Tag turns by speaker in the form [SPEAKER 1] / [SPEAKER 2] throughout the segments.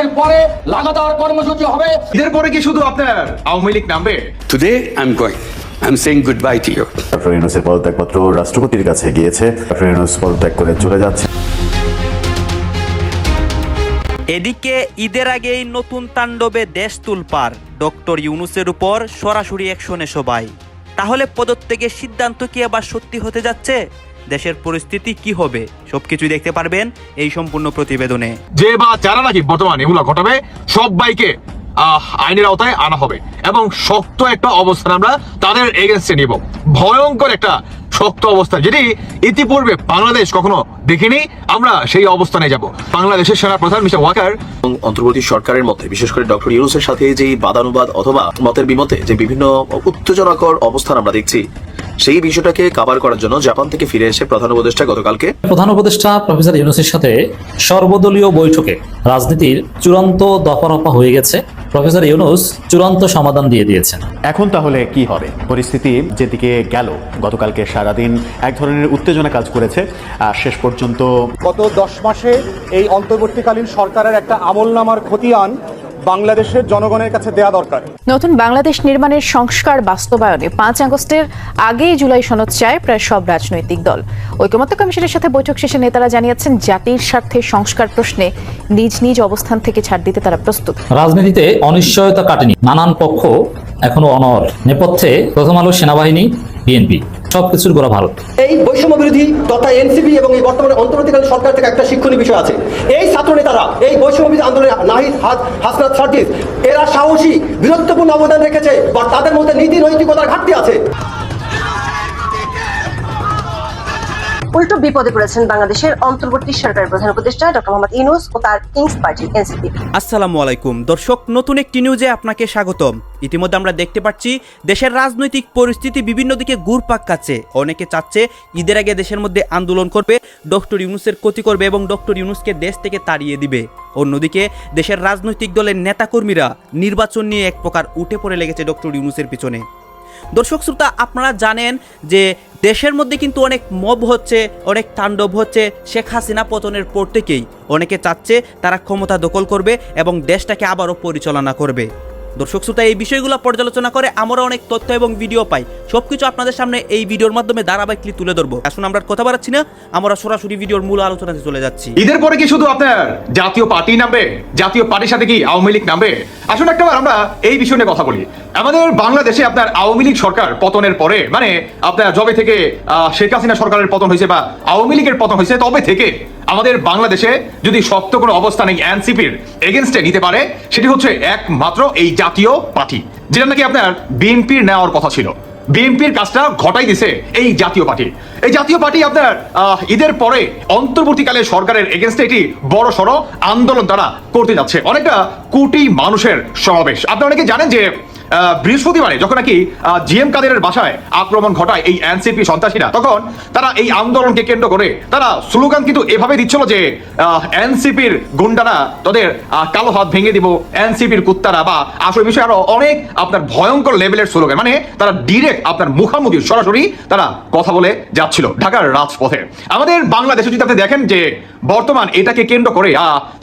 [SPEAKER 1] এর পরে লাগাতার কর্মসূচি হবে।
[SPEAKER 2] এদের পরে কি শুধু আপনার আওয়ামী লীগ নামবে?
[SPEAKER 3] Today, I'm going. I'm saying goodbye to you.
[SPEAKER 4] Doctor ইউনুসের পদত্যাগপত্র রাষ্ট্রপতির কাছে গিয়েছে। ডক্টর ইউনুস পদত্যাগ করে চলে যাচ্ছে।
[SPEAKER 5] এদিকে ঈদের আগেই নতুন তাণ্ডবে দেশ তুলপার। ডক্টর ইউনুসের উপর সরাসরি অ্যাকশনে সবাই। তাহলে পদত্যাগের সিদ্ধান্ত কি আবার সত্যি হতে যাচ্ছে? দেশের পরিস্থিতি কি হবে সবকিছু দেখতে পারবেন এই সম্পূর্ণ প্রতিবেদনে।
[SPEAKER 2] যে বা যারা নাকি বর্তমান এগুলো ঘটাবে সবাইকে আহ, আইনের আওতায় আনা হবে এবং শক্ত একটা অবস্থান আমরা তাদের এগেনস্টে নিব। ভয়ঙ্কর একটা শক্ত অবস্থান যেটি ইতিপূর্বে বাংলাদেশ কখনো দেখিনি আমরা সেই অবস্থানে যাব। বাংলাদেশের সেনা প্রধান মিস্টার ওয়াকার
[SPEAKER 6] এবং অন্তর্বর্তী সরকারের মধ্যে বিশেষ করে ডক্টর ইউনুসের সাথে যে বাদানুবাদ অথবা মতের বিমতে যে বিভিন্ন উত্তেজনাকর অবস্থান আমরা দেখছি সেই বিষয়টাকে কাভার করার জন্য জাপান থেকে ফিরে এসে প্রধান উপদেষ্টা গতকালকে
[SPEAKER 7] প্রধান উপদেষ্টা প্রফেসর ইউনুসের সাথে সর্বদলীয় বৈঠকে রাজনীতির চূড়ান্ত দফারফা হয়ে গেছে। প্রফেসর ইউনুস চূড়ান্ত সমাধান দিয়ে দিয়েছেন।
[SPEAKER 8] এখন তাহলে কি হবে? পরিস্থিতি যেদিকে গেল গতকালকে সারাদিন এক ধরনের উত্তেজনা কাজ করেছে। আর শেষ পর্যন্ত
[SPEAKER 9] গত দশ মাসে এই অন্তর্বর্তীকালীন সরকারের একটা আমলনামার খতিয়ান বাংলাদেশের জনগণের কাছে দেয়া দরকার।
[SPEAKER 10] নতুন বাংলাদেশ নির্মাণের সংস্কার বাস্তবায়নে পাঁচ আগস্টের আগেই জুলাই সনদ চায় প্রায় সব রাজনৈতিক দল। ঐকমত্য কমিশনের সাথে বৈঠক শেষে নেতারা জানিয়েছেন জাতির স্বার্থে সংস্কার প্রশ্নে নিজ নিজ অবস্থান থেকে ছাড় দিতে তারা প্রস্তুত।
[SPEAKER 7] রাজনীতিতে অনিশ্চয়তা কাটেনি। নানান পক্ষ এখনও অনর। নেপথ্যে প্রথম আলো সেনাবাহিনী, বিএনপি, সবকিছুর গোড়া ভারত।
[SPEAKER 1] এই বৈষম্য বিরোধী তথা এনসিপি এবং এই বর্তমানে অন্তর্বর্তীকালীন সরকার থেকে একটা শিক্ষণীয় বিষয় আছে। এই ছাত্র নেতারা, এই বৈষম্য বিরোধী আন্দোলনে নাহিদ হাস- হাসনাত সার্জিস, এরা সাহসী, বীরত্বপূর্ণ অবদান রেখেছে, বা তাদের মধ্যে নীতি নৈতিকতার ঘাটতি আছে।
[SPEAKER 11] উল্টো বিপদে পড়েছেন বাংলাদেশের অন্তর্বর্তী সরকারের প্রধান উপদেষ্টা ডক্টর মোহাম্মদ ইউনুস ও তার কিংস পার্টি এনসিপি।
[SPEAKER 5] আসসালামু আলাইকুম। দর্শক, নতুন একটি নিউজে আপনাকে স্বাগতম। ইতিমধ্যে আমরা দেখতে পাচ্ছি, দেশের রাজনৈতিক পরিস্থিতি বিভিন্ন দিকে ঘুরপাক কাচ্ছে অনেকে চাচ্ছে ঈদের আগে দেশের মধ্যে আন্দোলন করবে, ডক্টর ইউনুসের ক্ষতি করবে এবং ডক্টর ইউনুসকে দেশ থেকে তাড়িয়ে দিবে। অন্যদিকে, দেশের রাজনৈতিক দলের নেতাকর্মীরা নির্বাচন নিয়ে এক প্রকার উঠে পড়ে লেগেছে ডক্টর ইউনুসের পিছনে। দর্শক শ্রোতা, আপনারা জানেন যে দেশের মধ্যে কিন্তু অনেক মব হচ্ছে, অনেক তাণ্ডব হচ্ছে, শেখ হাসিনা পতনের পর থেকেই। অনেকে চাচ্ছে তারা ক্ষমতা দখল করবে এবং দেশটাকে আবারও পরিচালনা করবে। দর্শক শ্রোতা, এই বিষয়গুলো পর্যালোচনা করে আমরা অনেক তথ্য এবং ভিডিও পাই। সবকিছু আপনাদের সামনে এই ভিডিওর মাধ্যমে ধারাবাহিকলি তুলে ধরবো। আসুন, আমরা কথা বাড়াচ্ছি না। আমরা সরাসরি ভিডিওর মূল আলোচনাতে চলে যাচ্ছি।
[SPEAKER 2] ঈদের পরে কি শুধু আপনার জাতীয় পার্টি নামবে? জাতীয় পার্টির সাথে কি আওয়ামী লীগ নামবে? আসুন, একটাবার আমরা এই বিষয় নিয়ে কথা বলি। আমাদের বাংলাদেশে আপনার আওয়ামী লীগ সরকার পতনের পরে মানে আপনার জবে থেকে শেখ হাসিনা সরকারের পতন হয়েছে বা আওয়ামী লীগের পতন হয়েছে, তবে থেকে আমাদের বাংলাদেশে যদি শক্ত কোনো অবস্থান এই এনসিপির এগেনস্টে নিতে পারে, সেটি হচ্ছে একমাত্র এই জাতীয় পার্টি, যেটা নাকি আপনার বিএনপির নেওয়ার কথা ছিল। বিএনপির কাজটা ঘটাই দিছে এই জাতীয় পার্টি। এই জাতীয় পার্টি আপনার ঈদের পরে অন্তর্বর্তীকালে সরকারের এগেনস্টে একটি বড় সড় আন্দোলন তারা করতে যাচ্ছে। অনেকটা কোটি মানুষের সমাবেশ। আপনারা অনেকে জানেন যে বৃহস্পতিবারে যখন নাকি জিএম কাদেরের বাসায় আক্রমণ ঘটায় এই এনসিপি সন্ত্রাসীরা, তখন তারা এই আন্দোলনকে কেন্দ্র করে তারা স্লোগান কিন্তু এভাবে দিচ্ছিল যে এনসিপির গুন্ডারা তাদের কালো হাত ভেঙে দিব, এনসিপির কুত্তারা বা আসল বিষয়ে আরও অনেক আপনার ভয়ঙ্কর লেভেলের স্লোগান মানে তারা ডিরেক্ট আপনার মুখামুখি সরাসরি তারা কথা বলে যাচ্ছিল ঢাকার রাজপথে। আমাদের বাংলাদেশে যদি আপনি দেখেন যে বর্তমান এটাকে কেন্দ্র করে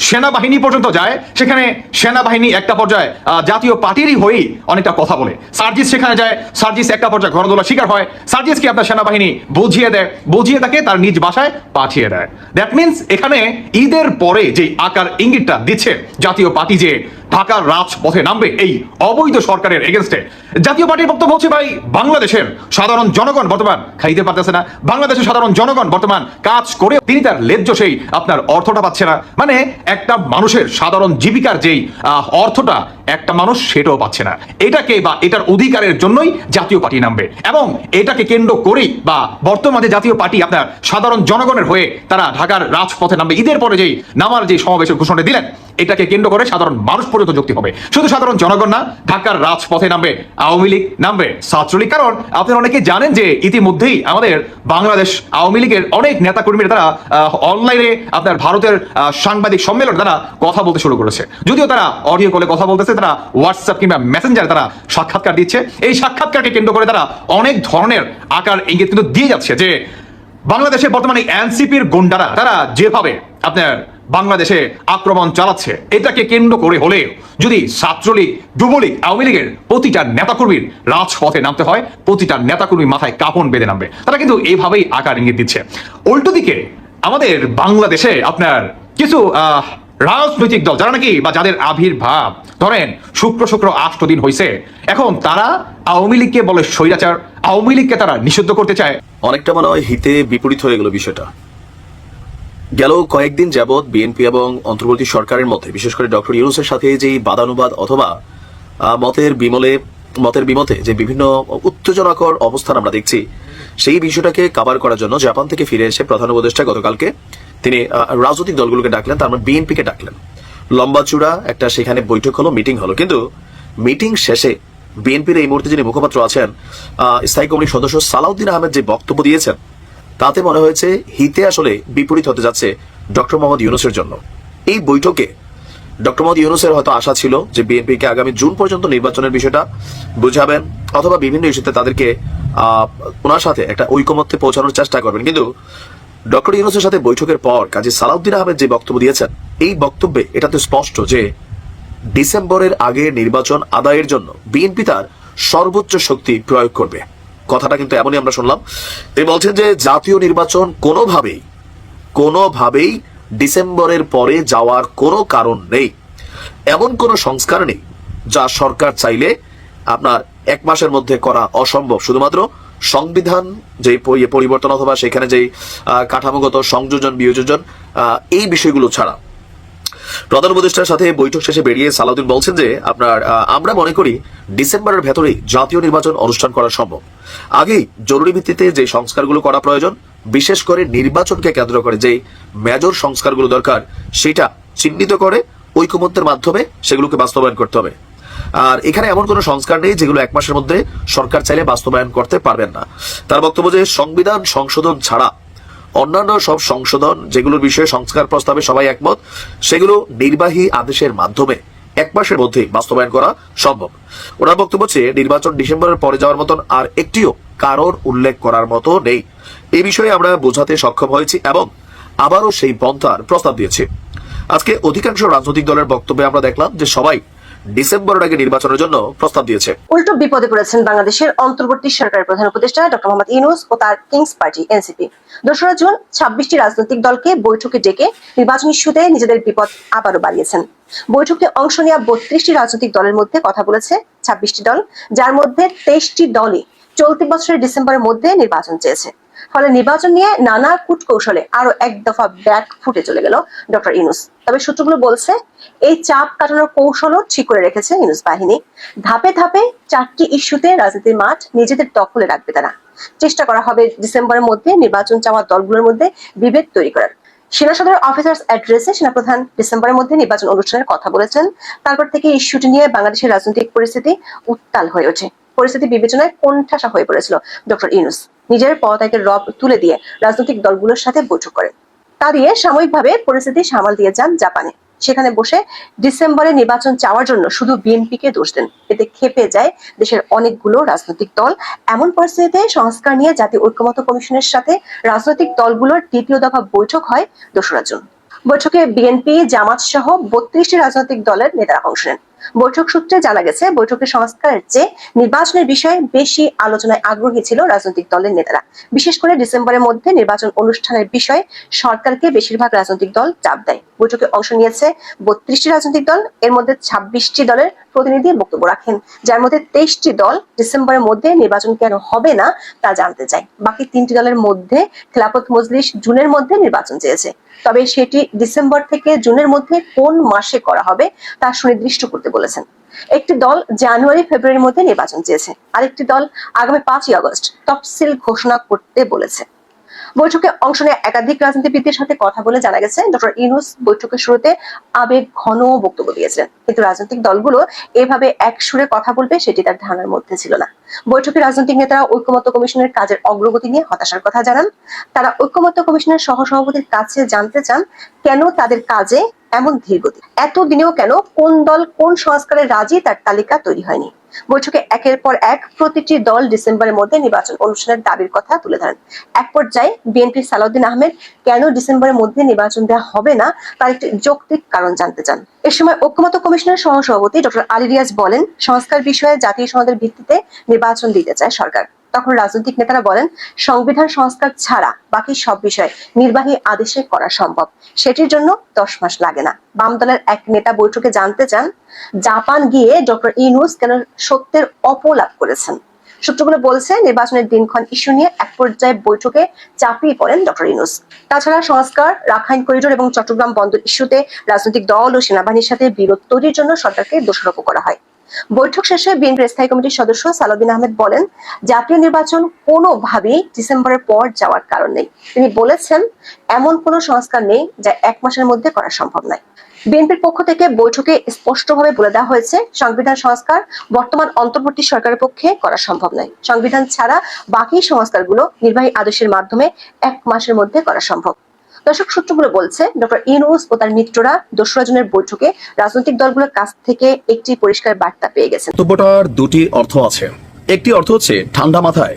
[SPEAKER 2] সেনাবাহিনী পর্যন্ত যায়, সেখানে সেনাবাহিনী একটা পর্যায়ে জাতীয় পার্টিরই হয়েই অনেকটা কথা বলে। সার্জিস সেখানে যায়, সার্জিস একটা পর্যায়ে ঘরদোলা শিকার হয়। সার্জিসকে আপনার সেনাবাহিনী বুঝিয়ে দেয়? বুঝিয়ে তাকে তার নিজ বাসায় পাঠিয়ে দেয়। দ্যাট মিনস এখানে ঈদের পরে যে আকার ইঙ্গিতটা দিচ্ছে জাতীয় পার্টি যে ঢাকার রাজপথে নামবে এই অবৈধ সরকারের এগেনস্টে জাতীয় পার্টির বক্তব্য হচ্ছে ভাই, বাংলাদেশের সাধারণ জনগণ বর্তমান খাইতে পারতেছে না। বাংলাদেশের সাধারণ জনগণ বর্তমান কাজ করে, তিনি তার লেজ্জ সেই, আপনার অর্থটা পাচ্ছে না। মানে একটা মানুষের সাধারণ জীবিকার যেই অর্থটা একটা মানুষ সেটাও পাচ্ছে না। এটাকে বা এটার অধিকারের জন্যই জাতীয় পার্টি নামবে। এবং এটাকে কেন্দ্র করেই বা বর্তমানে জাতীয় পার্টি আপনার সাধারণ জনগণের হয়ে তারা ঢাকার রাজপথে নামবে। ঈদের পরে যেই, নামার যে সমাবেশের ঘোষণা দিলেন, এটাকে কেন্দ্র করে সাধারণ মানুষ পর্যন্ত যুক্তি হবে। শুধু সাধারণ জনগণ না, ঢাকার রাজপথে নামবে, আওয়ামী লীগ নামবে, ছাত্রলীগ। কারণ আপনারা অনেকে জানেন যে ইতিমধ্যেই আমাদের বাংলাদেশ আওয়ামী লীগের অনেক নেতা কর্মীরা তারা অনলাইনে আপনার ভারতের সাংবাদিক সম্মেলন তারা কথা বলতে শুরু করেছে। যদিও তারা অডিও কলে কথা বলতেছে, তারা হোয়াটসঅ্যাপ কিংবা মেসেঞ্জারে তারা সাক্ষাৎকার দিচ্ছে। এই সাক্ষাৎকারকে কেন্দ্র করে তারা অনেক ধরনের আকার ইঙ্গিত কিন্তু দিয়ে যাচ্ছে যে বাংলাদেশে বর্তমানে এনসিপির গুন্ডারা, তারা যেভাবে আপনার বাংলাদেশে আক্রমণ চালাচ্ছে। এটাকে কেন্দ্র করে হলে যদি ছাত্রলীগ, যুবলীগ, আওয়ামী লীগের প্রতিটা নেতাকর্মীর রাজপথে নামতে হয়, প্রতিটা নেতাকর্মীর মাথায় কাপন বেঁধে নামবে। তারা কিন্তু এইভাবেই আকার ইঙ্গিত দিচ্ছে। উল্টো দিকে, আমাদের বাংলাদেশে আপনার কিছু রাজনৈতিক দল, যারা নাকি বা যাদের আবির্ভাব, ধরেন শুক্র শুক্র আষ্ট দিন হয়েছে এখন তারা আওয়ামী লীগকে বলে স্বৈরাচার, আওয়ামী লীগকে তারা নিষিদ্ধ করতে চায়।
[SPEAKER 12] অনেকটা মনে হয় হিতে বিপরীত হয়ে গেল বিষয়টা। গেল কয়েকদিন যাবৎ বিএনপি এবং অন্তর্বর্তী সরকারের মধ্যে, বিশেষ করে ডক্টর ইউনুসের সাথে যে বাদানুবাদ অথবা মতের বিমলে, মতের বিমতে যে বিভিন্ন উত্তেজনাকর অবস্থান আমরা দেখছি, সেই বিষয়টাকে কাভার করার জন্য জাপান থেকে ফিরে এসে প্রধান উপদেষ্টা গতকালকে তিনি রাজনৈতিক দলগুলোকে ডাকলেন, তার মানে বিএনপিকে ডাকলেন। লম্বা চূড়া একটা সেখানে বৈঠক হলো মিটিং হলো। কিন্তু মিটিং শেষে বিএনপির এই মুহূর্তে যিনি মুখপাত্র আছেন স্থায়ী কমিটির সদস্য সালাউদ্দিন আহমেদ যে বক্তব্য দিয়েছেন তাতে মনে হয়েছে হিতে আসলে বিপরীত হতে যাচ্ছে ডক্টর মোহাম্মদ ইউনুসের জন্য। এই বৈঠকে ডক্টর মোহাম্মদ ইউনুসের হয়তো আশা ছিল যে বিএনপিকে আগামী জুন পর্যন্ত নির্বাচনের বিষয়টা বুঝাবেন অথবা বিভিন্ন ইস্যুতে তাদেরকে ওনার সাথে একটা ঐকমত্যে পৌঁছানোর চেষ্টা করবেন। কিন্তু ডক্টর ইউনুসের সাথে বৈঠকের পর কাজী সালাউদ্দিন আহমেদ যে বক্তব্য দিয়েছেন, এই বক্তব্যে এটা তো স্পষ্ট যে ডিসেম্বরের আগে নির্বাচন আদায়ের জন্য বিএনপি তার সর্বোচ্চ শক্তি প্রয়োগ করবে। কথাটা কিন্তু এমনই আমরা শুনলাম। তিনি বলছেন যে, জাতীয় নির্বাচন কোনোভাবেই কোনোভাবেই ডিসেম্বরের পরে যাওয়ার কোনো কারণ নেই। এমন কোনো সংস্কার নেই যা সরকার চাইলে আপনার এক মাসের মধ্যে করা অসম্ভব। শুধুমাত্র সংবিধান যে পরিবর্তন অথবা সেখানে যে কাঠামোগত সংযোজন, বিয়োজন এই বিষয়গুলো ছাড়া। প্রধান উপদেষ্টার সাথে বৈঠক শেষে বেরিয়ে সালাউদ্দিন বলছেন যে, আপনার আমরা মনে করি ডিসেম্বরের ভেতরেই জাতীয় নির্বাচন অনুষ্ঠান করা সম্ভব। আগেই জরুরি ভিত্তিতে যে সংস্কারগুলো করা প্রয়োজন, বিশেষ করে নির্বাচনকে কেন্দ্র করে যে মেজর সংস্কারগুলো দরকার, সেটা চিহ্নিত করে ঐকমত্যের মাধ্যমে সেগুলোকে বাস্তবায়ন করতে হবে। আর এখানে এমন কোনো সংস্কার নেই যেগুলো এক মাসের মধ্যে সরকার চাইলে বাস্তবায়ন করতে পারবেন না। তার বক্তব্য যে, সংবিধান সংশোধন ছাড়া অন্যান্য সব সংশোধন যেগুলোর বিষয়ে সংস্কার প্রস্তাবে সবাই একমত, সেগুলো নির্বাহী আদেশের মাধ্যমে এক মাসের মধ্যে বাস্তবায়ন করা সম্ভব। ওনার বক্তব্য হচ্ছে, নির্বাচন ডিসেম্বরের পরে যাওয়ার মতন আর একটিও কারণ উল্লেখ করার মতো নেই। এই বিষয়ে আমরা বোঝাতে সক্ষম হয়েছি এবং আবারও সেই পন্থার প্রস্তাব দিয়েছে। আজকে অধিকাংশ রাজনৈতিক দলের বক্তব্যে আমরা দেখলাম যে সবাই ডিসেম্বরের আগে নির্বাচনের জন্য প্রস্তাব দিয়েছে।
[SPEAKER 11] উল্টো বিপদে পড়েছেন বাংলাদেশের অন্তর্বর্তী সরকারের প্রধান উপদেষ্টা ডক্টর মোহাম্মদ ইউনুস ও তার কিংস পার্টি, এনসিপি। দোসরা জুন ছাব্বিশটি রাজনৈতিক দলকে বৈঠকে ডেকে নির্বাচন ইস্যুতে নিজেদের বিপদ আবারও বাড়িয়েছেন। বৈঠকে অংশ নেওয়া বত্রিশটি রাজনৈতিক দলের মধ্যে কথা বলেছে ছাব্বিশটি দল, যার মধ্যে তেইশটি দলই চলতি বছরের ডিসেম্বরের মধ্যে নির্বাচন চেয়েছে। ফলে নির্বাচন নিয়ে নানা কূট কৌশলে আরও এক দফা ব্যাক ফুটে চলে গেল ডক্টর ইউনুস। তবে সূত্রগুলো বলছে, এই চাপ কাটানোর কৌশলও ঠিক করে রেখেছে ইউনুস বাহিনী। ধাপে ধাপে চারটি ইস্যুতে রাজনীতির মাঠ নিজেদের দখলে রাখবে তারা। চেষ্টা করা হবে ডিসেম্বরের মধ্যে নির্বাচন চাওয়া দলগুলোর মধ্যে বিভেদ তৈরি করার। সেনা সদর অফিসার্স অ্যাড্রেসে সেনাপ্রধান ডিসেম্বরের মধ্যে নির্বাচন অনুষ্ঠানের কথা বলেছেন। তারপর থেকে ইস্যুটি নিয়ে বাংলাদেশের রাজনৈতিক পরিস্থিতি উত্তাল হয়ে ওঠে। পরিস্থিতি বিবেচনায় কোণঠাসা হয়ে পড়েছিল ডক্টর ইউনুস? নিজের পদত্যাগের রব তুলে দিয়ে রাজনৈতিক দলগুলোর সাথে বৈঠক করেন তা দিয়ে সাময়িকভাবে পরিস্থিতি সামাল দিয়ে যান জাপানে। সেখানে বসে ডিসেম্বরে নির্বাচন চাওয়ার জন্য শুধু বিএনপিকে দোষ দেন। এতে খেপে যায় দেশের অনেকগুলো রাজনৈতিক দল। এমন পরিস্থিতিতে সংস্কার নিয়ে জাতীয় ঐক্যমত্য কমিশনের সাথে রাজনৈতিক দলগুলোর দ্বিতীয় দফা বৈঠক হয় দোসরা জুন। বৈঠকে বিএনপি, জামাত সহ বত্রিশটি রাজনৈতিক দলের নেতারা অংশ নেন। বৈঠক সূত্রে জানা গেছে, বৈঠকের সংস্কারের চেয়ে নির্বাচনের বিষয়ে বেশি আলোচনায় আগ্রহী ছিল রাজনৈতিক দলের নেতারা। বিশেষ করে ডিসেম্বরের মধ্যে নির্বাচন অনুষ্ঠানের বিষয়ে সরকারকে বেশিরভাগ রাজনৈতিক দল চাপ দেয়। বৈঠকে অংশ নিয়েছে বত্রিশটি রাজনৈতিক দল, এর মধ্যে ছাব্বিশটি দলের প্রতিনিধি বক্তব্য রাখেন। যার মধ্যে তেইশটি দল ডিসেম্বরের মধ্যে নির্বাচন কেন হবে না তা জানতে চায়। বাকি তিনটি দলের মধ্যে খেলাফত মজলিস জুনের মধ্যে নির্বাচন চেয়েছে। তবে সেটি ডিসেম্বর থেকে জুনের মধ্যে কোন মাসে করা হবে তা সুনির্দিষ্ট করতে বলেছেন। একটি দল জানুয়ারি, ফেব্রুয়ারির মধ্যে নির্বাচন চেয়েছে। আরেকটি দল আগামী পাঁচই আগস্ট তফসিল ঘোষণা করতে বলেছে। বৈঠকে অংশ নিয়ে একাধিক রাজনীতিবিদদের সাথে কথা বলে জানা গেছে, ডক্টর ইউনুস বৈঠকের শুরুতে আবেগ ঘন বক্তব্য দিয়েছিলেন। কিন্তু রাজনৈতিক দলগুলো এভাবে এক সুরে কথা বলবে সেটি তার ধারণার মধ্যে ছিল না। বৈঠকে রাজনৈতিক নেতারা ঐক্যমত্য কমিশনের কাজের অগ্রগতি নিয়ে হতাশার কথা জানান। তারা ঐক্যমত্য কমিশনের সহ সভাপতির কাছে জানতে চান, কেন তাদের কাজে এমন ধীরগতি এত দিনেও কেন? কোন দল কোন সংস্কারে রাজি তার তালিকা তৈরি হয়নি? বৈঠকে একের পর এক প্রতিটি দল ডিসেম্বরের মধ্যে নির্বাচন অনুষ্ঠানের দাবির কথা তুলে ধরেন। এক পর্যায়ে বিএনপি সালাউদ্দিন আহমেদ, কেন ডিসেম্বরের মধ্যে নির্বাচন দেওয়া হবে না তার একটি যৌক্তিক কারণ জানতে চান। এ সময় ঐক্যমত কমিশনের সহসভাপতি ডক্টর আলী রিয়াজ বলেন, সংস্কার বিষয়ে জাতীয় সনদের ভিত্তিতে নির্বাচন দিতে চায় সরকার। তখন রাজনৈতিক নেতারা বলেন, সংবিধান সংস্কার ছাড়া বাকি সব বিষয় নির্বাহী আদেশে করা সম্ভব। সেটির জন্য দশ মাস লাগে না। বাম দলের এক নেতা বৈঠকে জানতে চান, জাপান গিয়ে ডক্টর ইনুস কেন সত্যের অপলাপ করেছেন? সূত্রগুলো বলছে, নির্বাচনের দিনক্ষণ ইস্যু নিয়ে এক পর্যায়ে বৈঠকে চাপিয়ে পড়েন ডক্টর ইনুস তাছাড়া সংস্কার, রাখাইন করিডোর এবং চট্টগ্রাম বন্দর ইস্যুতে রাজনৈতিক দল ও সেনাবাহিনীর সাথে বিরোধ তৈরির জন্য সরকারকে দোষারোপ করা হয়। বৈঠক শেষে বিএনপির স্থায়ী কমিটির সদস্য সালাউদ্দিন আহমেদ বলেন, জাতীয় নির্বাচন কোনোভাবেই ডিসেম্বরের পর যাওয়ার কারণ নেই। তিনি বলেছেন, এমন কোনো সংস্কার নেই যা এক মাসের মধ্যে করা সম্ভব নয়। বিএনপির পক্ষ থেকে বৈঠকে স্পষ্টভাবে বলে দেওয়া হয়েছে, সংবিধান সংস্কার বর্তমান অন্তর্বর্তী সরকারের পক্ষে করা সম্ভব নয়। সংবিধান ছাড়া বাকি সংস্কারগুলো নির্বাহী আদেশের মাধ্যমে এক মাসের মধ্যে করা সম্ভব। দর্শক সূত্রগুলো বলছে, ডক্টর ইনুস ও তার মিত্ররা দোসরা জনের বৈঠকে রাজনৈতিক দলগুলোর কাছ থেকে একটি পরিষ্কার বার্তা পেয়ে গেছেন।
[SPEAKER 6] বক্তব্যটার দুটি অর্থ আছে। একটি অর্থ হচ্ছে ঠান্ডা মাথায়।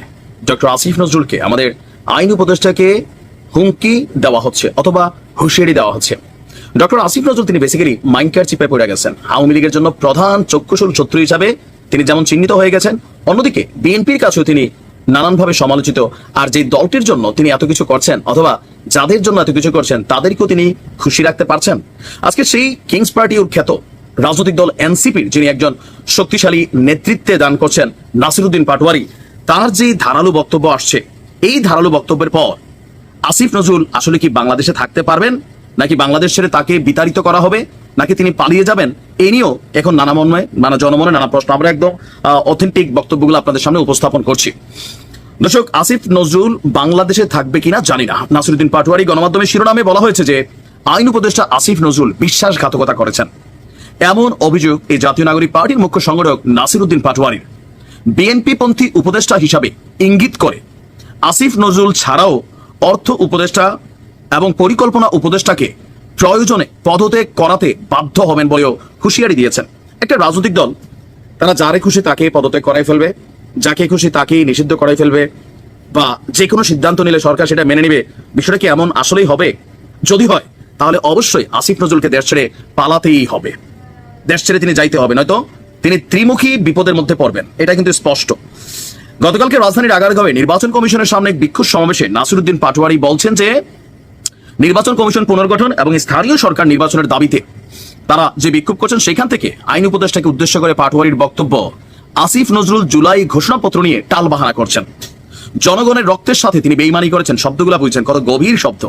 [SPEAKER 6] ডক্টর আসিফ নজরুলকে, আমাদের আইন উপদেষ্টাকে হুমকি দেওয়া হচ্ছে অথবা হুঁশিয়ারি দেওয়া হচ্ছে। ডক্টর আসিফ নজরুল, তিনি বেসিক্যালি মাইন্ডকার চিপে পড়ে গেছেন। আওয়ামী লীগের জন্য প্রধান চক্ষুশূল শত্রু হিসাবে তিনি যেমন চিহ্নিত হয়ে গেছেন, অন্যদিকে বিএনপির কাছেও তিনি নানানভাবে সমালোচিত। আর যে দলটির জন্য তিনি এত কিছু করছেন, অথবা যাদের জন্য এত কিছু করছেন, তাদেরকেও তিনি খুশি রাখতে পারছেন। আজকে সেই কিংস পার্টি ওর খ্যাত রাজনৈতিক দল এনসিপির, যিনি একজন শক্তিশালী নেতৃত্বে দান করছেন নাসিরুদ্দিন পাটোয়ারি, তার যে ধারালো বক্তব্য আসছে, এই ধারালো বক্তব্যের পর আসিফ নজরুল আসলে কি বাংলাদেশে থাকতে পারবেন? নাকি বাংলাদেশ ছেড়ে তাকে বিতাড়িত করা হবে? নাকি তিনি পালিয়ে যাবেন? এই নিয়েও এখন নানা মন্ময় নানা জনমনে নানা প্রশ্ন। আমরা একদম অথেন্টিক বক্তব্যগুলো আপনাদের সামনে উপস্থাপন করছি। দর্শক, আসিফ নজরুল বাংলাদেশে থাকবে কিনা জানি না। নাসিরুদ্দিন পাটোয়ারি গণমাধ্যমের শিরোনামে বলা হয়েছে যে, আইন উপদেষ্টা আসিফ নজরুল বিশ্বাসঘাতকতা করেছেন। এমন অভিযোগ এই জাতীয় নাগরিক পার্টির মুখ্য সংগঠক নাসিরুদ্দিন পাটোয়ারির। বিএনপি পন্থী উপদেষ্টা হিসাবে ইঙ্গিত করে, আসিফ নজরুল ছাড়াও অর্থ উপদেষ্টা এবং পরিকল্পনা উপদেষ্টাকে প্রয়োজনে পদত্যাগ করাতে বাধ্য হবেন বলেও হুঁশিয়ারি দিয়েছেন। একটা রাজনৈতিক দল, তারা যারে খুশি তাকে পদত্যাগ করাই ফেলবে। যাকে খুশি তাকেই নিষিদ্ধ করাই ফেলবে বা যে কোনো সিদ্ধান্ত নিলে সরকার সেটা মেনে নেবে, বিষয়টা কি এমন আসলেই হবে? যদি হয়, তাহলে অবশ্যই আসিফ নজরুলকে দেশ ছেড়ে পালাতেই হবে। দেশ ছেড়ে তিনি যাইতে হবে, নয়তো তিনি ত্রিমুখী বিপদের মধ্যে পড়বেন, এটা কিন্তু স্পষ্ট। গতকালকে রাজধানীর আগারগাঁওয়ে নির্বাচন কমিশনের সামনে বিক্ষোভ সমাবেশে নাসিরুদ্দিন পাটোয়ারি বলছেন যে, নির্বাচন কমিশন পুনর্গঠন এবং স্থানীয় সরকার নির্বাচনের দাবিতে তারা যে বিক্ষোভ করছেন, সেখান থেকে আইন উপদেষ্টাকে উদ্দেশ্য করে পাটোয়ারির বক্তব্য আসিফ নজরুল জুলাই ঘোষণাপত্র নিয়ে টাল বাহানা করছেন। জনগণের রক্তের সাথে তিনি বেইমানি করেছেন, শব্দগুলা বুঝছেন, কত গভীর শব্দ।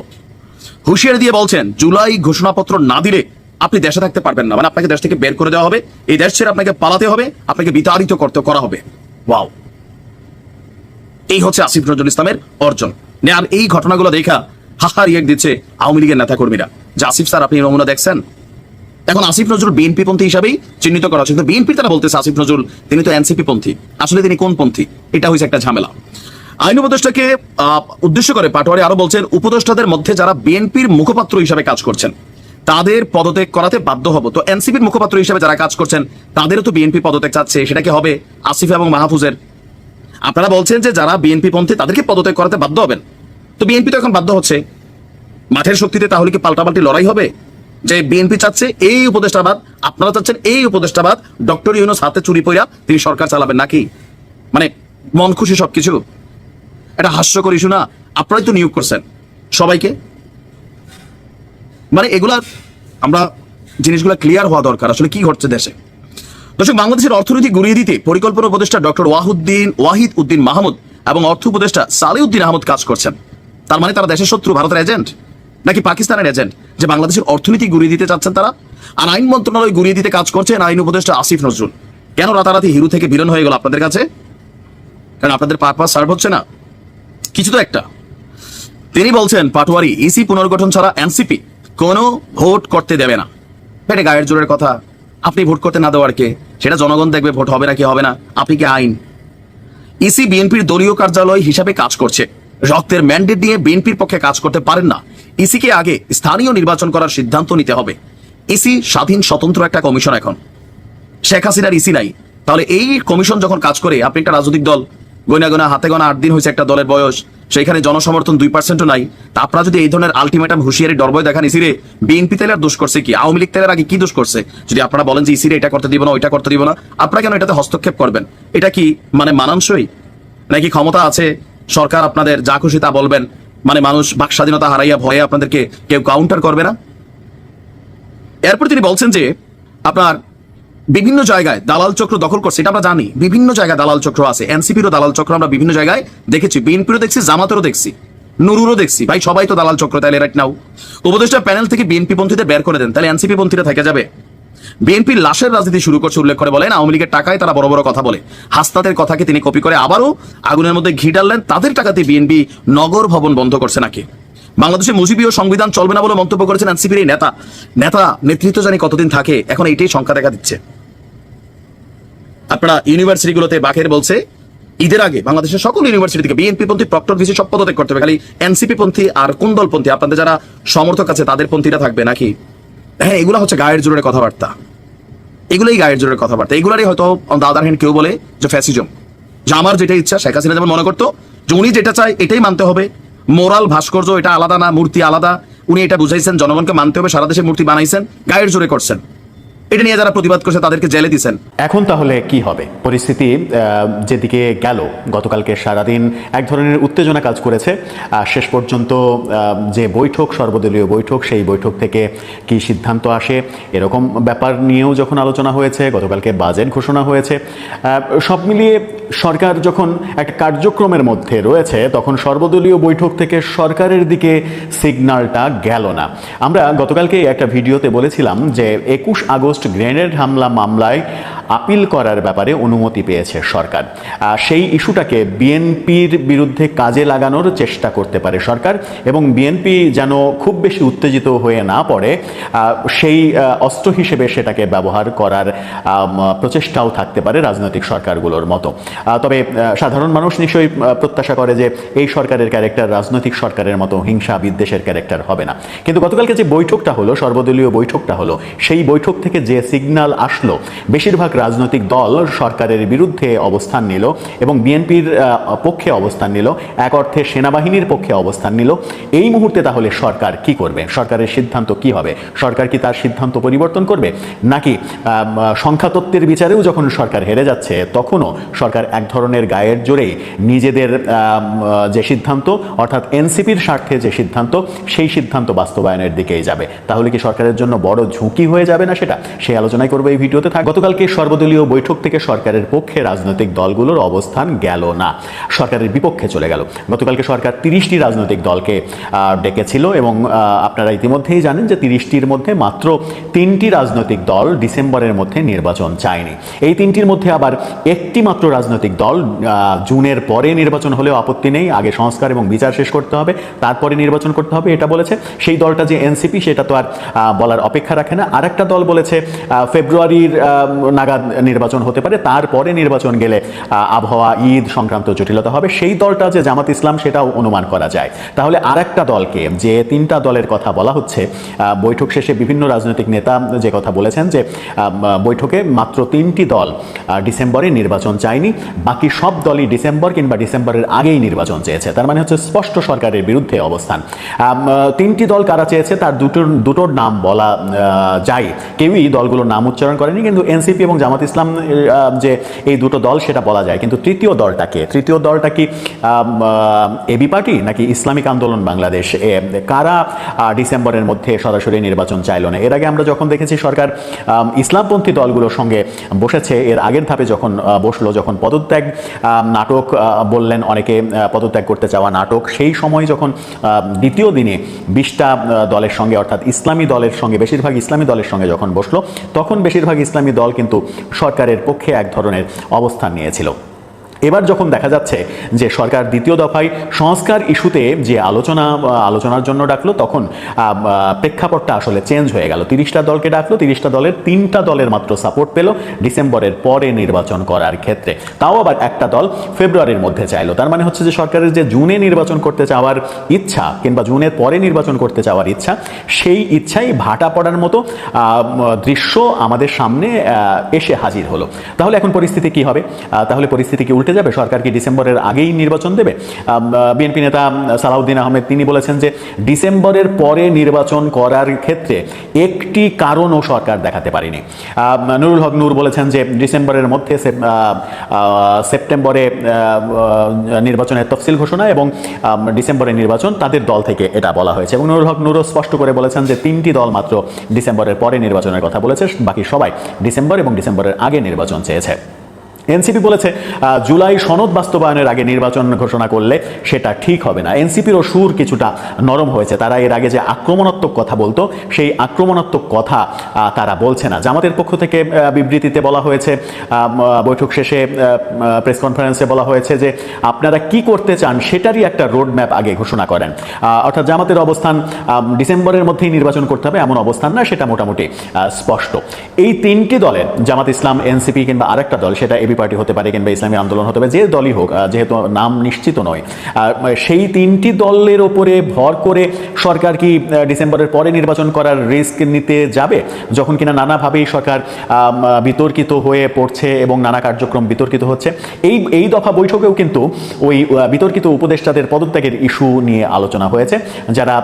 [SPEAKER 6] হুঁশিয়ারি দিয়ে বলছেন, জুলাই ঘোষণাপত্র না দিলে আপনি দেশে থাকতে পারবেন না। মানে আপনাকে দেশ থেকে বের করে দেওয়া হবে, এই দেশ ছেড়ে আপনাকে পালাতে হবে, আপনাকে বিতাড়িত করতে করা হবে। ওয়াও। এই হচ্ছে আসিফ নজরুল ইসলামের অর্জন। আর এই ঘটনাগুলো দেখা হাহা রিয়েক দিচ্ছে আওয়ামী লীগের নেতা কর্মীরা যে আসিফ স্যার, আপনি নমুনা দেখছেন? এখন আসিফ নজরুল বিএনপি পন্থী হিসাবেই চিহ্নিত করা হচ্ছে। কিন্তু বিএনপি তারা বলতেছে আসিফ নজরুল, তিনি তো এনসিপি পন্থী আসলে তিনি কোন পন্থী? এটা হয়েছে একটা ঝামেলা। আইন উপদেষ্টাকে উদ্দেশ্য করে পাটোয়ারি আরও বলছেন, উপদেষ্টাদের মধ্যে যারা বিএনপির মুখপাত্র হিসাবে কাজ করছেন, তাদের পদত্যাগ করাতে বাধ্য হব। তো এনসিপির মুখপাত্র হিসাবে যারা কাজ করছেন, তাদেরও তো বিএনপি পদত্যাগ চাচ্ছে, সেটা কি হবে? আসিফ এবং মাহফুজের। আপনারা বলছেন যে যারা বিএনপি পন্থী তাদেরকে পদত্যাগ করাতে বাধ্য হবেন। তো বিএনপি তো এখন বাধ্য হচ্ছে। মাঠের শক্তিতে তাহলে কি পাল্টাপাল্টি লড়াই হবে? যে বিএনপি চাচ্ছে এই উপদেষ্টাবাদ আপনারা চাচ্ছেন এই উপদেষ্টাবাদ ডক্টর ইউনুস হাতে চুরি পইরা তিনি সরকার চালাবেন নাকি? মানে মন খুশি সবকিছু? এটা হাস্যকর ইস্যু না? আপনারাই তো নিয়োগ করছেন। সবাইকে? মানে এগুলা আমরা জিনিসগুলো ক্লিয়ার হওয়া দরকার। আসলে কি ঘটছে দেশে? দর্শক, বাংলাদেশের অর্থনীতি গুড়িয়ে দিতে পরিকল্পনা উপদেষ্টা ডক্টর ওয়াহুদ্দিন, ওয়াহিদ উদ্দিন মাহমুদ এবং অর্থ উপদেষ্টা সালিউদ্দিন আহমদ কাজ করছেন। তার মানে তারা দেশের শত্রু, ভারতের এজেন্ট নাকি পাকিস্তানের এজেন্ট যে বাংলাদেশের অর্থনীতি গুড়িয়ে দিতে চাচ্ছেন তারা, আর আইন মন্ত্রণালয় গুড়িয়ে দিতে কাজ করছেন আইন উপদেষ্টা আসিফ নজরুল। কেন রাতারাতি হিরু থেকে ভিলন হয়ে গেল আপনাদের কাছে? কারণ আপনাদের পারপাস সার্ভ হচ্ছে না। কিছু তো একটা। তিনি বলছেন, পাটোয়ারি ইসি পুনর্গঠন ছাড়া এনসিপি কোনো ভোট করতে দেবে না। পেটে গায়ের জোরের কথা, আপনি ভোট করতে না দেওয়ার কে? সেটা জনগণ দেখবে, ভোট হবে না কি হবে না। আপনি কি আইন? ইসি বিএনপির দলীয় কার্যালয় হিসাবে কাজ করছে। রক্তের ম্যান্ডেট নিয়ে বিএনপির পক্ষে কাজ করতে পারেন না। ইসিকে আগে স্থানীয় নির্বাচন করার সিদ্ধান্ত নিতে হবে। ইসি স্বাধীন, স্বতন্ত্র একটা কমিশন এখন। শেখ হাসিনার ইসি নাই। তাহলে এই কমিশন যখন কাজ করে, আপনি একটা রাজনৈতিক দল গোনা গোনা হাতে গোনা আট দিন হয়েছে একটা দলের বয়স, সেখানে জনসমর্থন দুই পার্সেন্টও নাই, তা আপনারা যদি এই ধরনের আলটিমেটাম হুঁশিয়ারি, ডরবয় দেখান ইসিরে, বিএনপি তেলের দোষ করছে কি? আওয়ামী লীগ তেলের আগে কি দোষ করছে? যদি আপনারা বলেন যে ইসিরে এটা করতে দিব না, ওইটা করতে দিব না, আপনারা কেন এটাতে হস্তক্ষেপ করবেন? এটা কি মানে মানানসই? নাকি ক্ষমতা আছে? সরকার আপনাদের যা খুশি তা বলবেন। মানে মানুষ বাক স্বাধীনতা হারাইয়া ভয়ে আপনাদেরকে কেউ কাউন্টার করবে না। এরপর তিনি বলছেন যে, আপনার বিভিন্ন জায়গায় দালাল চক্র দখল করছে, এটা আমরা জানি। বিভিন্ন জায়গায় দালাল চক্র আছে। এনসিপিরও দালাল চক্র আমরা বিভিন্ন জায়গায় দেখেছি। বিএনপিরও দেখছি, জামাতেরও দেখছি, নুরুরও দেখছি। ভাই, সবাই তো দালাল চক্র, তাহলে রাইট নাও উপদেষ্টা প্যানেল থেকে বিএনপি পন্থীদের বের করে দেন, তাহলে এনসিপি পন্থীরা থেকে যাবে। বিএনপির লাশের রাজনীতি শুরু করছে উল্লেখ করে বলেন, আওয়ামী লীগের টাকায় তারা বড় বড় কথা বলে। হাস্তাদের কথাকে তিনি কপি করে আবারও আগুনের মধ্যে ঘি ডাললেন তাদের টাকাতে বিএনপি নগর ভবন বন্ধ করছে নাকি? বাংলাদেশে মুজিবীয় সংবিধান চলবে না বলে মন্তব্য করেছেন এনসিপির এই নেতা। নেতা নেতৃত্ব জানি কতদিন থাকে, এখন এইটাই সংখ্যা দেখা দিচ্ছে। আপনারা ইউনিভার্সিটিগুলোতে বাকের বলছে, ঈদের আগে বাংলাদেশের সকল ইউনিভার্সিটি থেকে বিএনপি পন্থী প্রক্টর ভিসি সব পদত্যাগ করতে হবে। খালি এনসিপি পন্থী আর কোন দলপন্থী আপনাদের যারা সমর্থক আছে তাদের পন্থীরা থাকবে নাকি? হ্যাঁ এগুলো হচ্ছে গায়ের জোরের কথাবার্তা। এগুলোই গায়ের জোরের কথাবার্তা। এগুলোরই হয়তো দাদার হ্যান্ড কেউ বলে যে ফ্যাসিজম যে আমার যেটা ইচ্ছা, শেখ হাসিনা যেমন মনে করতো, যে উনি যেটা চায় এটাই মানতে হবে। মোরাল ভাস্কর্য, এটা আলাদা না, মূর্তি আলাদা। উনি এটা বুঝাইছেন, জনগণকে মানতে হবে, সারা দেশে মূর্তি বানাইছেন, গায়ের জোরে করছেন। এটা নিয়ে যারা প্রতিবাদ করছে, তাদেরকে জেলে দিয়েছেন
[SPEAKER 8] এখন তাহলে কি হবে? পরিস্থিতি যেদিকে গেল, গতকালকে সারাদিন এক ধরনের উত্তেজনা কাজ করেছে। শেষ পর্যন্ত যে বৈঠক, সর্বদলীয় বৈঠক, সেই বৈঠক থেকে কি সিদ্ধান্ত আসে, এরকম ব্যাপার নিয়েও যখন আলোচনা হয়েছে, গতকালকে বাজেট ঘোষণা হয়েছে সব মিলিয়ে সরকার যখন একটা কার্যক্রমের মধ্যে রয়েছে, তখন সর্বদলীয় বৈঠক থেকে সরকারের দিকে সিগনালটা গেল না। আমরা গতকালকে একটা ভিডিওতে বলেছিলাম যে, একুশ আগস্ট গ্রেনেড হামলা মামলায় আপিল করার ব্যাপারে অনুমতি পেয়েছে সরকার। সেই ইস্যুটাকে বিএনপির বিরুদ্ধে কাজে লাগানোর চেষ্টা করতে পারে সরকার এবং বিএনপি যেন খুব বেশি উত্তেজিত হয়ে না পড়ে সেই অস্ত্র হিসেবে সেটাকে ব্যবহার করার প্রচেষ্টাও থাকতে পারে রাজনৈতিক সরকারগুলোর মতো। তবে সাধারণ মানুষ নিশ্চয়ই প্রত্যাশা করে যে এই সরকারের ক্যারেক্টার রাজনৈতিক সরকারের মতো হিংসা বিদ্বেষের ক্যারেক্টার হবে না। কিন্তু গতকালকে যে বৈঠকটা হলো, সর্বদলীয় বৈঠকটা হলো, সেই বৈঠক থেকে যে সিগন্যাল আসলো, বেশিরভাগ রাজনৈতিক দল সরকারের বিরুদ্ধে অবস্থান নিল এবং বিএনপির পক্ষে অবস্থান নিল, এক অর্থে সেনাবাহিনীর পক্ষে অবস্থান নিল। এই মুহূর্তে তাহলে সরকার কি করবে? সরকারের সিদ্ধান্ত কি হবে? সরকার কি তার সিদ্ধান্ত পরিবর্তন করবে? নাকি সংখ্যাতত্ত্বের বিচারেও যখন সরকার হেরে যাচ্ছে, তখনও সরকার এক ধরনের গায়ের জোরেই নিজেদের যে সিদ্ধান্ত, অর্থাৎ এনসিপির স্বার্থে যে সিদ্ধান্ত, সেই সিদ্ধান্ত বাস্তবায়নের দিকেই যাবে। তাহলে কি সরকারের জন্য বড় ঝুঁকি হয়ে যাবে না সেটা? সেই আলোচনায় করব এই ভিডিওতে। থাক গতকালকে সর্বদলীয় বৈঠক থেকে সরকারের পক্ষে রাজনৈতিক দলগুলোর অবস্থান গেল না। সরকারের বিপক্ষে চলে গেল। গতকালকে সরকার তিরিশটি রাজনৈতিক দলকে ডেকেছিল এবং আপনারা ইতিমধ্যেই জানেন যে তিরিশটির মধ্যে মাত্র তিনটি রাজনৈতিক দল ডিসেম্বরের মধ্যে নির্বাচন চায়নি। এই তিনটির মধ্যে আবার একটি মাত্র রাজনৈতিক দল জুনের পরে নির্বাচন হলেও আপত্তি নেই। আগে সংস্কার এবং বিচার শেষ করতে হবে, তারপরে নির্বাচন করতে হবে, এটা বলেছে। সেই দলটা যে এনসিপি, সেটা তো আর বলার অপেক্ষা রাখে না। আর একটা দল বলেছে ফেব্রুয়ারির নাগাদ নির্বাচন হতে পারে। তারপরে নির্বাচন গেলে আবহাওয়া, ঈদ সংক্রান্ত জটিলতা হবে। সেই দলটা যে জামাত ইসলাম, সেটাও অনুমান করা যায়। তাহলে আর একটা দলকে, যে তিনটা দলের কথা বলা হচ্ছে বৈঠক শেষে বিভিন্ন রাজনৈতিক নেতা যে কথা বলেছেন যে বৈঠকে মাত্র তিনটি দল ডিসেম্বরে নির্বাচন চায়নি। বাকি সব দলই ডিসেম্বর কিংবা ডিসেম্বরের আগেই নির্বাচন চেয়েছে। তার মানে হচ্ছে স্পষ্ট সরকারের বিরুদ্ধে অবস্থান। তিনটি দল কারা চেয়েছে, তার দুটোর দুটোর নাম বলা যায়। কেউই দলগুলোর নাম উচ্চারণ করেনি, কিন্তু এনসিপি এবং জামাত ইসলাম যে এই দুটো দল সেটা বলা যায়। কিন্তু তৃতীয় দলটাকে তৃতীয় দলটা কি এবি পার্টি নাকি ইসলামিক আন্দোলন বাংলাদেশ? কারা ডিসেম্বরের মধ্যে সরাসরি নির্বাচন চাইল না? এর আগে আমরা যখন দেখেছি সরকার ইসলামপন্থী দলগুলোর সঙ্গে বসেছে, এর আগের ধাপে যখন বসল, যখন পদত্যাগ নাটক বললেন অনেকে পদত্যাগ করতে চাওয়া নাটক, সেই সময় যখন দ্বিতীয় দিনে বিশটা দলের সঙ্গে, অর্থাৎ ইসলামী দলের সঙ্গে, বেশিরভাগ ইসলামী দলের সঙ্গে যখন বসল, তখন বেশিরভাগ ইসলামী দল কিন্তু সরকারের পক্ষে এক ধরনের অবস্থান নিয়েছিল। এবার যখন দেখা যাচ্ছে যে সরকার দ্বিতীয় দফায় সংস্কার ইস্যুতে যে আলোচনা আলোচনার জন্য ডাকলো, তখন প্রেক্ষাপটটা আসলে চেঞ্জ হয়ে গেল। তিরিশটা দলকে ডাকলো, তিরিশটা দলের তিনটা দলের মাত্র সাপোর্ট পেল ডিসেম্বরের পরে নির্বাচন করার ক্ষেত্রে। তাও আবার একটা দল ফেব্রুয়ারির মধ্যে চাইলো। তার মানে হচ্ছে যে সরকারের যে জুনে নির্বাচন করতে চাওয়ার ইচ্ছা কিংবা জুনের পরে নির্বাচন করতে চাওয়ার ইচ্ছা, সেই ইচ্ছাই ভাটা পড়ার মতো দৃশ্য আমাদের সামনে এসে হাজির হলো। তাহলে এখন পরিস্থিতি কি হবে? তাহলে পরিস্থিতি কি উল্টে যাবে? সরকার কি ডিসেম্বরের আগেই নির্বাচন দেবে? বিএনপি নেতা সালাউদ্দিন আহমেদ তিনি বলেছেন যে ডিসেম্বরের পরে নির্বাচন করার ক্ষেত্রে একটি কারণও সরকার দেখাতে পারেনি। নুরুল হক নূর বলেছেন যে ডিসেম্বরের মধ্যে সেপ্টেম্বরে নির্বাচনের তফসিল ঘোষণা এবং আম, ডিসেম্বরের নির্বাচন তাদের দল থেকে এটা বলা হয়েছে। এবং নুরুল হক নুরও স্পষ্ট করে বলেছেন যে তিনটি দল মাত্র ডিসেম্বরের পরে নির্বাচনের কথা বলেছে। বাকি সবাই ডিসেম্বর এবং ডিসেম্বরের আগে নির্বাচন চেয়েছে। এনসিপি বলেছে জুলাই সনদ বাস্তবায়নের আগে নির্বাচন ঘোষণা করলে সেটা ঠিক হবে না। এনসিপিরও সুর কিছুটা নরম হয়েছে। তারা এর আগে যে আক্রমণাত্মক কথা বলতো, সেই আক্রমণাত্মক কথা তারা বলছে না। জামাতের পক্ষ থেকে বিবৃতিতে বলা হয়েছে বৈঠক শেষে প্রেস কনফারেন্সে বলা হয়েছে যে, আপনারা কি করতে চান সেটারই একটা রোড ম্যাপ আগে ঘোষণা করেন। অর্থাৎ জামাতের অবস্থান ডিসেম্বরের মধ্যেই নির্বাচন করতে হবে, এমন অবস্থান না, সেটা মোটামুটি স্পষ্ট। এই তিনটি দলের, জামাত ইসলাম, এনসিপি কিংবা আরেকটা দল, সেটা এবি পার্টি হতে পারে কিংবা ইসলামী আন্দোলন হতে পারে, যে দলই হোক যেহেতু নাম নিশ্চিত নয় আর সেই তিনটি দলের ওপরে ভর করে সরকার কি ডিসেম্বরের পরে নির্বাচন করার রিস্ক নিতে যাবে? যখন কিনা নানাভাবেই সরকার বিতর্কিত হয়ে পড়ছে এবং নানা কার্যক্রম বিতর্কিত হচ্ছে, এই এই দফা বৈঠকেও কিন্তু ওই বিতর্কিত উপদেষ্টাদের পদত্যাগের ইস্যু নিয়ে আলোচনা হয়েছে। যারা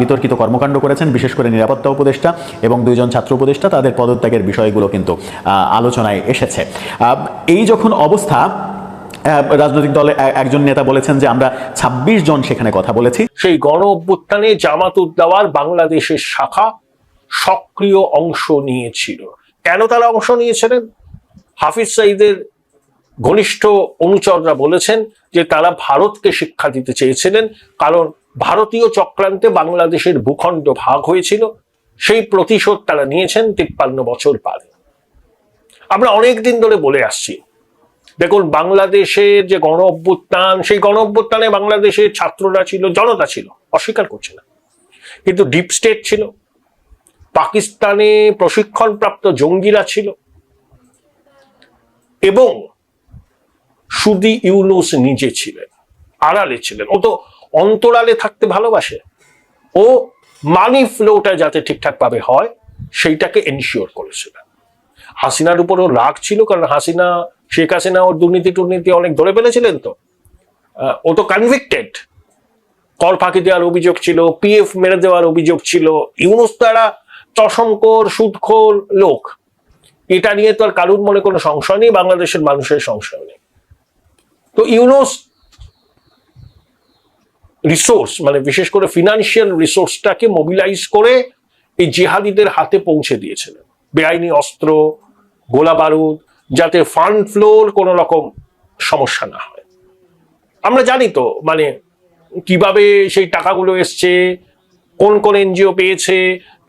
[SPEAKER 8] বিতর্কিত কর্মকাণ্ড করেছেন, বিশেষ করে নিরাপত্তা উপদেষ্টা এবং দুইজন ছাত্র উপদেষ্টা, তাদের পদত্যাগের বিষয়গুলো কিন্তু আলোচনায় এসেছে। এই যখন অবস্থা রাজনৈতিক দলে একজন নেতা বলেছেন যে আমরা ২৬ জন সেখানে কথা বলেছি।
[SPEAKER 13] সেই গণ অভ্যুত্থানে জামাতুদ্দাওয়ার বাংলাদেশের শাখা সক্রিয় অংশ নিয়েছিল। কেন তারা অংশ নিয়েছিলেন? হাফিজ সাইদের ঘনিষ্ঠ অনুচররা বলেছেন যে তারা ভারতকে শিক্ষা দিতে চেয়েছিলেন, কারণ ভারতীয় চক্রান্তে বাংলাদেশের ভূখণ্ড ভাগ হয়েছিল। সেই প্রতিশোধ তারা নিয়েছেন তিপ্পান্ন বছর পারে আমরা অনেক দিন ধরে বলে আসছি। দেখুন, বাংলাদেশের যে গণ অভ্যুত্থান সেই গণ অভ্যুত্থানে বাংলাদেশের ছাত্ররা ছিল, জনতা ছিল, অস্বীকার করছে না। কিন্তু ডিপ স্টেট ছিল, পাকিস্তানে প্রশিক্ষণপ্রাপ্ত জঙ্গিরা ছিল এবং সুদি ইউনুস নিজে ছিলেন, আড়ালে ছিলেন। ও তো অন্তরালে থাকতে ভালোবাসে। ও মানি ফ্লোটা যাতে ঠিকঠাক ভাবে হয়, সেইটাকে এনশিওর করেছিলেন। হাসিনার উপরও রাগ ছিল, কারণ হাসিনা, শেখ হাসিনা ওর দুর্নীতি টুর্নীতি অনেক ধরে ফেলেছিলেন তো। ও তো কনভিক্টেড কর ফাঁকি দেওয়ার অভিযোগ ছিল পিএফ মেরে দেওয়ার অভিযোগ ছিল। ইউনুস তারা চশমকর সুদখোর লোক। এটা নিয়ে তো আর কারুর মনে কোনো সংশয় নেই, বাংলাদেশের মানুষের সংশয় নেই। তো ইউনুস রিসোর্স মানে বিশেষ করে ফিনান্সিয়াল রিসোর্সটাকে মোবিলাইজ করে এই জিহাদিদের হাতে পৌঁছে দিয়েছিলেন। বেআইনি অস্ত্র গোলা বারুদ যাতে ফান্ড ফ্লোর কোনো রকম সমস্যা না হয়। আমরা জানি তো মানে কীভাবে সেই টাকাগুলো এসছে, কোন কোন এনজিও পেয়েছে,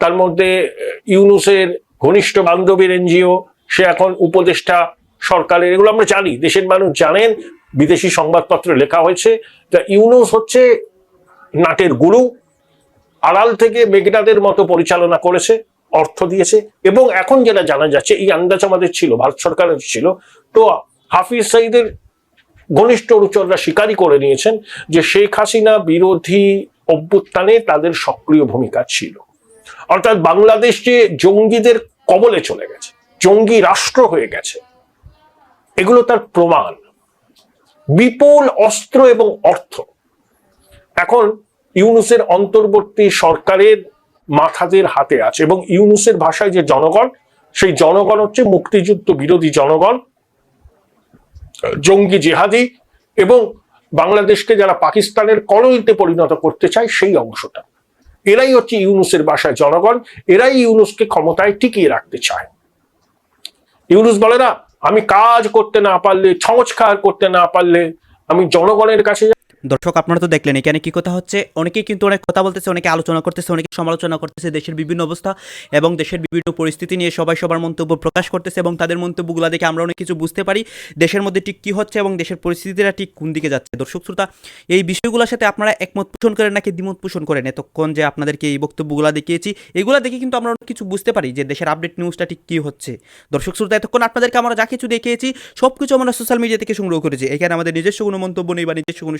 [SPEAKER 13] তার মধ্যে ইউনুসের ঘনিষ্ঠ বান্ধবীর এনজিও, সে এখন উপদেষ্টা সরকারের, এগুলো আমরা জানি, দেশের মানুষ জানেন, বিদেশি সংবাদপত্রে লেখা হয়েছে তা ইউনুস হচ্ছে নাটের গুরু, আড়াল থেকে মেঘনাদের মতো পরিচালনা করেছে। অর্থ দিয়েছে এবং এখন যেটা জানা যাচ্ছে, এই আন্দাজ আমাদের ছিল, ভারত সরকারের ছিল, তো হাফিজ সাইদের ঘনিষ্ঠ অনুচররা স্বীকারই করে নিয়েছেন যে শেখ হাসিনা বিরোধী অভ্যুত্থানে তাদের সক্রিয় ভূমিকা ছিল। অর্থাৎ বাংলাদেশ যে জঙ্গিদের কবলে চলে গেছে, জঙ্গি রাষ্ট্র হয়ে গেছে, এগুলো তার প্রমাণ। বিপুল অস্ত্র এবং অর্থ। এখন ইউনুসের অন্তর্বর্তী সরকারের মাথাদের হাতে আছে। এবং ইউনুসের ভাষায় যে জনগণ, সেই জনগণ হচ্ছে মুক্তিযুদ্ধ বিরোধী জনগণ, জঙ্গি জেহাদি, এবং বাংলাদেশকে যারা পাকিস্তানের কলোনিতে পরিণত করতে চায়, সেই অংশটা। এরাই হচ্ছে ইউনুসের বাসায় জনগণ, এরাই ইউনুসকে ক্ষমতায় টিকিয়ে রাখতে চায়। ইউনুস বলে, না, আমি কাজ করতে না পারলে সংস্কার করতে না পারলে, আমি জনগণের কাছে
[SPEAKER 5] দর্শক, আপনারা তো দেখলেন, এখানে কি কথা হচ্ছে? অনেকেই কিন্তু অনেক কথা বলতেছে, অনেকে আলোচনা করতেছে, অনেকে সমালোচনা করতেছে, দেশের বিভিন্ন অবস্থা এবং দেশের বিভিন্ন পরিস্থিতি নিয়ে সবাই সবার মন্তব্য প্রকাশ করতেছে এবং তাদের মন্তব্যগুলো দেখে আমরা অনেক কিছু বুঝতে পারি দেশের মধ্যে ঠিক কী হচ্ছে এবং দেশের পরিস্থিতিটা ঠিক কোন দিকে যাচ্ছে। দর্শক, শ্রোতা, এই বিষয়গুলোর সাথে আপনারা একমত পোষণ করেন নাকি দ্বিমত পোষণ করেন? এতক্ষণ যে আপনাদেরকে এই বক্তব্যগুলো দেখিয়েছি, এগুলো দেখে কিন্তু আমরা অনেক কিছু বুঝতে পারি যে দেশের আপডেট নিউজটা ঠিক কী হচ্ছে। দর্শক, শ্রোতা, এতক্ষণ আপনাদেরকে আমরা যা কিছু দেখিয়েছি সব কিছু আমরা সোশ্যাল মিডিয়া থেকে সংগ্রহ করেছি। এখানে আমাদের নিজস্ব কোনো মন্তব্য নেই বা নিজস্ব কোনো